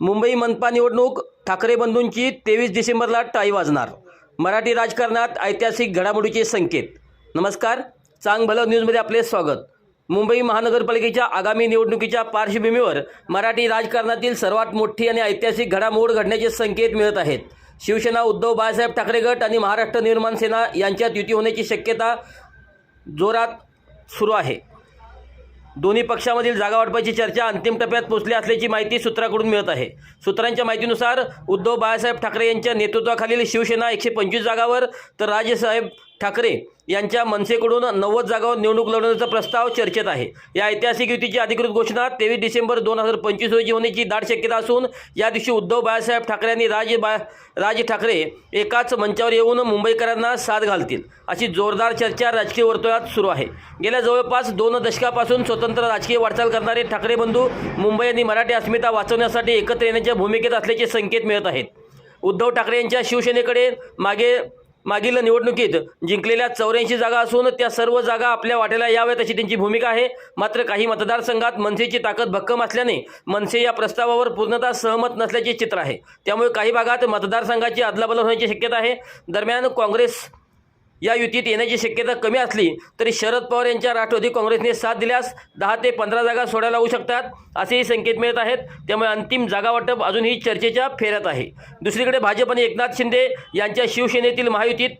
मुंबई मनपा निवडणूक ठाकरे बंधूंची तेवीस डिसेंबरला टाळी वाजणार. मराठी राजकारणात ऐतिहासिक घडामोडीचे संकेत. नमस्कार चांग भलं न्यूजमध्ये आपले स्वागत. मुंबई महानगरपालिकेच्या आगामी निवडणुकीच्या पार्श्वभूमीवर मराठी राजकारणातील सर्वात मोठी आणि ऐतिहासिक घडामोड घडण्याचे संकेत मिळत आहेत. शिवसेना उद्धव बाळासाहेब ठाकरे गट आणि महाराष्ट्र निर्माण सेना यांच्यात युती होण्याची शक्यता जोरात सुरू आहे. दोन्ही पक्षामधील जागा वाटपाची चर्चा अंतिम टप्प्यात पोहोचली असल्याची माहिती सूत्राकडून मिळत आहे. सूत्रांच्या माहितीनुसार उद्धव बाळासाहेब ठाकरे यांच्या नेतृत्वाखालील शिवसेना एकशे पंचवीस जागावर तर राजेसाहेब ठाकरे यांच्या मनसेकडून नव्वद जागावर निवडणूक लढवण्याचा प्रस्ताव चर्चेत आहे. या ऐतिहासिक युतीची अधिकृत घोषणा तेवीस डिसेंबर दोन हजार पंचवीस रोजी होण्याची दाट शक्यता असून या दिवशी उद्धव बाळासाहेब ठाकरे आणि राज बा राज ठाकरे एकाच मंचावर येऊन मुंबईकरांना साथ घालतील अशी जोरदार चर्चा राजकीय वर्तुळात सुरू आहे. गेल्या जवळपास दोन दशकापासून स्वतंत्र राजकीय वाटचाल करणारे ठाकरे बंधू मुंबई आणि मराठी अस्मिता वाचवण्यासाठी एकत्र येण्याच्या भूमिकेत असल्याचे संकेत मिळत आहेत. उद्धव ठाकरे यांच्या शिवसेनेकडे मागे मागील निवडणुकीत जिंकलेल्या चौऱ्याऐंशी जागा असून त्या सर्व जागा आपल्या वाट्याला याव्यात अशी त्यांची भूमिका आहे. मात्र काही मतदारसंघात मनसेची ताकद भक्कम असल्याने मनसे या प्रस्तावावर पूर्णतः सहमत नसल्याचे चित्र आहे. त्यामुळे काही भागात मतदारसंघाची अदलाबदल होण्याची शक्यता आहे. दरम्यान काँग्रेस या युतीत येण्याची शक्यता कमी असली तरी शरद पवार यांच्या राष्ट्रवादी काँग्रेसने साथ दिल्यास दहा ते पंधरा जागा सोडायला होऊ शकतात असेही संकेत मिळत आहेत. त्यामुळे अंतिम जागा वाटप अजूनही चर्चेच्या फेऱ्यात आहे. दुसरीकडे भाजप आणि एकनाथ शिंदे यांच्या शिवसेनेतील महायुतीत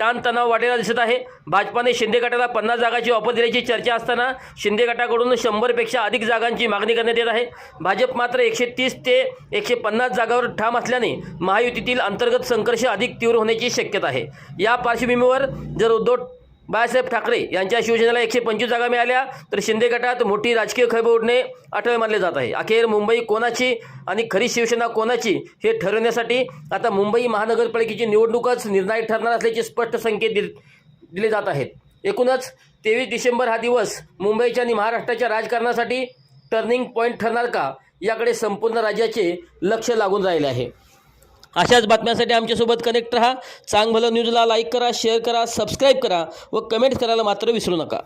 ताणतणाव वाढलेला दिसत आहे. भाजपाने शिंदे गटाला पन्नास जागाची ऑफर दिल्याची चर्चा असताना शिंदे गटाकडून शंभरपेक्षा अधिक जागांची मागणी करण्यात येत आहे. भाजप मात्र एकशे तीस ते एकशे पन्नास जागावर ठाम असल्याने महायुतीतील अंतर्गत संघर्ष अधिक तीव्र होण्याची शक्यता आहे. या पार्श्वभूमीवर जर उद्धव बाळासाहेब ठाकरे यांच्या शिवसेनेला एकशे पंचवीस जागा मिळाल्या तर शिंदे गटात मोठी राजकीय खळबळ उडणे आठवे मानले जात आहे. अखेर मुंबई कोणाची आणि खरी शिवसेना कोणाची हे ठरवण्यासाठी आता मुंबई महानगरपालिकेची निवडणूकच निर्णायक ठरणार असल्याचे स्पष्ट संकेत दिल दिले जात आहेत. एकूणच तेवीस डिसेंबर हा दिवस मुंबईच्या आणि महाराष्ट्राच्या राजकारणासाठी टर्निंग पॉईंट ठरणार का याकडे संपूर्ण राज्याचे लक्ष लागून राहिले आहे. अशाच बातम्यांसाठी आमच्यासोबत कनेक्ट रहा. चांग भलं न्यूजला लाईक करा शेअर करा सबस्क्राईब करा व कमेंट करायला मात्र विसरू नका.